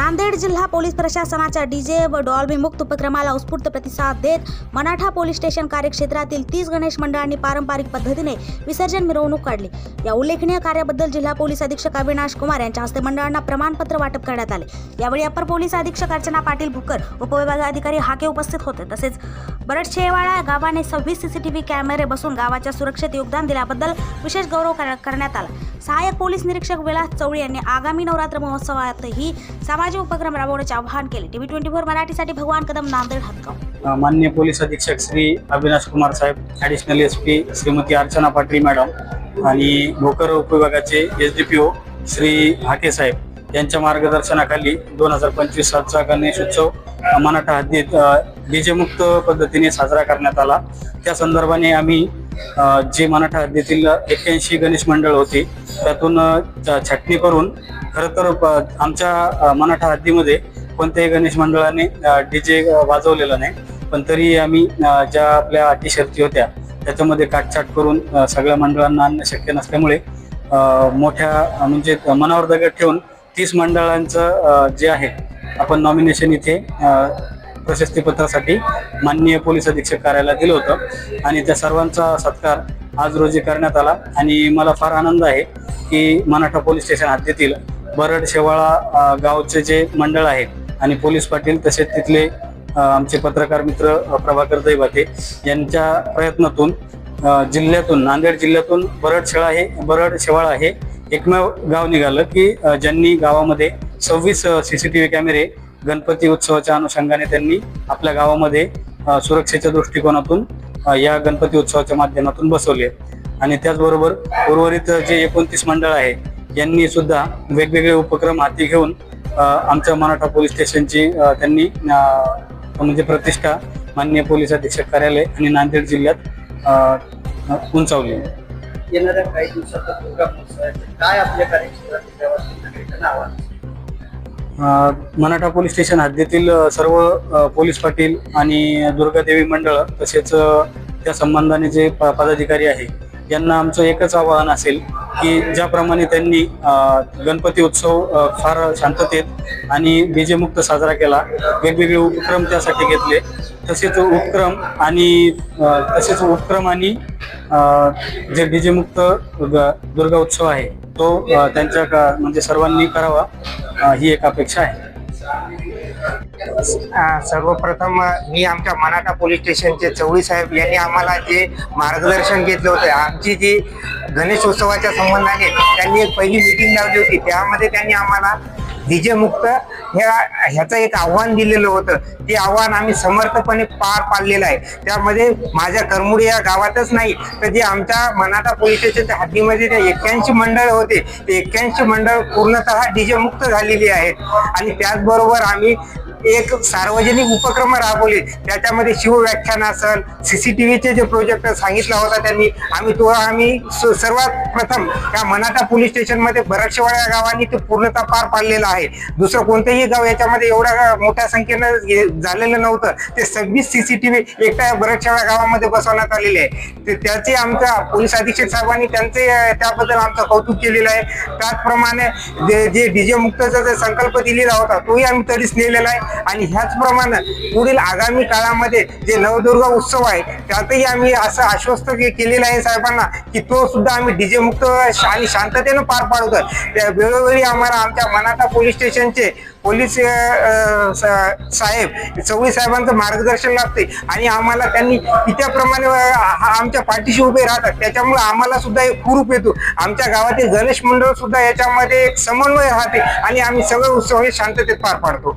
नांदेड जिल्हा पोलीस प्रशासनाच्या डीजे व डॉल्बी मुक्त उपक्रमाला उत्स्फूर्त प्रतिसाद देत मराठा पोलीस स्टेशन कार्यक्षेत्रातील तीस गणेश मंडळांनी पारंपरिक पद्धतीने विसर्जन मिरवणूक काढली. या उल्लेखनीय कार्याबद्दल जिल्हा पोलीस अधीक्षक अविनाश कुमार यांच्या हस्ते मंडळांना प्रमाणपत्र वाटप करण्यात आले. यावेळी अपर पोलीस अधीक्षक अर्चना पाटील भुकर उपविभागीय अधिकारी हाके उपस्थित होते. तसेच बरडशेवाळा गावाने सव्वीस सीसीटीव्ही कॅमेरे बसून गावाच्या सुरक्षेत योगदान दिल्याबद्दल विशेष गौरव कर- करण्यात आला. सहाय्यक पोलीस निरीक्षक विलास चवळी यांनी आगामी नवरात्र महोत्सवातही सामाजिक उपक्रम राबवण्याचे आवाहन केले. टीव्ही ट्वेंटी फोर मराठीसाठी भगवान कदम नांदेड हदगाव मान्य पोलीस अधीक्षक श्री अविनाश कुमार साहेब additional S P Shrimati Archana Patil madam आणि Bhokar उपविभागाचे S D P O Shri Hake साहेब यांच्या मार्गदर्शनाखाली दोन हजार पंचवीस सातचा गणेश उत्सव मराठा हद्दीत डीजेमुक्त पद्धतीने साजरा करण्यात आला. त्या संदर्भाने आम्ही जे मराठा हद्दीतील एक्क्याऐंशी गणेश मंडळ होते त्यातून छटणी छाटणी करून खरं तर आमच्या मराठा हद्दीमध्ये कोणत्याही गणेश मंडळाने डीजे वाजवलेला नाही. पण तरी आम्ही ज्या आपल्या अटी शर्ती होत्या त्याच्यामध्ये काटछाट करून सगळ्या मंडळांना आणणं शक्य नसल्यामुळे मोठ्या म्हणजे मनावर दगड ठेवून तीस मंडळांचं जे आहे आपण नॉमिनेशन इथे प्रशस्तीपत्रासाठी माननीय पोलीस अधीक्षक कार्यालयात दिलं होतं. आणि त्या सर्वांचा सत्कार आज रोजी करण्यात आला. आणि मला फार आनंद आहे की मराठा पोलीस स्टेशन हद्दीतील बरड शेवाळा गावचे जे मंडळ आहे आणि पोलीस पाटील तसेच तिथले आमचे पत्रकार मित्र प्रभाकर दैवाते यांच्या प्रयत्नातून जिल्ह्यातून नांदेड जिल्ह्यातून बरड शेळा हे बरड शेवाळा हे एकमेव गाव निघालं की ज्यांनी गावामध्ये सव्वीस सी सी टी व्ही कॅमेरे गणपती उत्सवाच्या अनुषंगाने त्यांनी आपल्या गावामध्ये सुरक्षेच्या दृष्टिकोनातून या गणपती उत्सवाच्या माध्यमातून बसवले. आणि त्याचबरोबर उर्वरित जे एकोणतीस मंडळ आहे यांनी सुद्धा वेगवेगळे उपक्रम हाती घेऊन आमच्या मराठा पोलीस स्टेशनची त्यांनी म्हणजे प्रतिष्ठा माननीय पोलीस अधीक्षक कार्यालय आणि नांदेड जिल्ह्यात उंचावली. येणाऱ्या काही दिवसात काय आपल्या कार्यक्षेत्रातील गावातील मराठा पोलीस स्टेशन हद्दीतील सर्व पोलीस पाटील आणि दुर्गादेवी मंडळ तसेच त्या संबंधाने जे प- पदाधिकारी आहे यांना आमचं एकच आवाहन असेल की ज्याप्रमाणे त्यांनी गणपती उत्सव फार शांततेत आणि डीजे साजरा केला वेगवेगळे उपक्रम त्यासाठी घेतले. तसेच उपक्रम आणि तसेच उपक्रम आणि जे डीजे मुक्त दुर्गा उत्सव आहे तो त्यांच्या का- म्हणजे सर्वांनी करावा ही एक अपेक्षा आहे. सर्वप्रथम मी आमच्या मनाटा पोलीस स्टेशनचे चवळी साहेब यांनी आम्हाला जे मार्गदर्शन घेतलं होतं आमची जी गणेशोत्सवाच्या संबंधाने त्यांनी एक पहिली मीटिंग लावली होती त्यामध्ये त्यांनी आम्हाला डीजेमुक्त ह्या ह्याचं एक आव्हान दिलेलं होतं. ते आव्हान आम्ही समर्थपणे पार पाडलेलं आहे. त्यामध्ये माझ्या करमुडी या गावातच नाही तर जे आमच्या मनाटा पोलीस स्टेशनच्या हद्दीमध्ये जे एक्क्याऐंशी मंडळ होते ते एक्क्याऐंशी मंडळ पूर्णतः डीजेमुक्त झालेली आहेत. आणि त्याचबरोबर आम्ही एक सार्वजनिक उपक्रम राबवले. त्याच्यामध्ये शिवव्याख्यान असेल सीसीटीव्हीचे जे प्रोजेक्ट सांगितला होता त्यांनी आम्ही तो आम्ही स- सर्वात प्रथम या मनाठा पोलीस स्टेशनमध्ये बरडशेवाडा या गावांनी ते पूर्णतः पार पाडलेलं आहे. दुसरं कोणतंही गाव याच्यामध्ये एवढ्या मोठ्या संख्येनं हे झालेलं नव्हतं. ते सव्वीस सीसीटीव्ही एकट्या या गावामध्ये बसवण्यात आलेले आहे. ते त्याचे आमच्या पोलीस अधीक्षक साहेबांनी त्यांचे त्याबद्दल आमचं कौतुक केलेलं आहे. त्याचप्रमाणे जे जे डीजे मुक्तचा जे संकल्प दिलेला होता तोही आम्ही तरीच नेलेला आहे. आणि ह्याचप्रमाणे पुढील आगामी काळामध्ये जे नवदुर्गा उत्सव आहे त्यातही आम्ही असं आश्वस्त केलेलं आहे साहेबांना की तो सुद्धा आम्ही डीजे मुक्त आणि शांततेनं पार पाडतो. त्या वेळोवेळी आम्हाला आमच्या मनाता पोलीस स्टेशनचे पोलीस साहेब चवळी साहेबांचं मार्गदर्शन लागते आणि आम्हाला त्यांनी त्याप्रमाणे आमच्या पाठीशी उभे राहतात. त्याच्यामुळे आम्हाला सुद्धा एक हुरूप येतो. आमच्या गावातील गणेश मंडळ सुद्धा याच्यामध्ये एक समन्वय राहते आणि आम्ही सगळे उत्सव हे शांततेत पार पाडतो.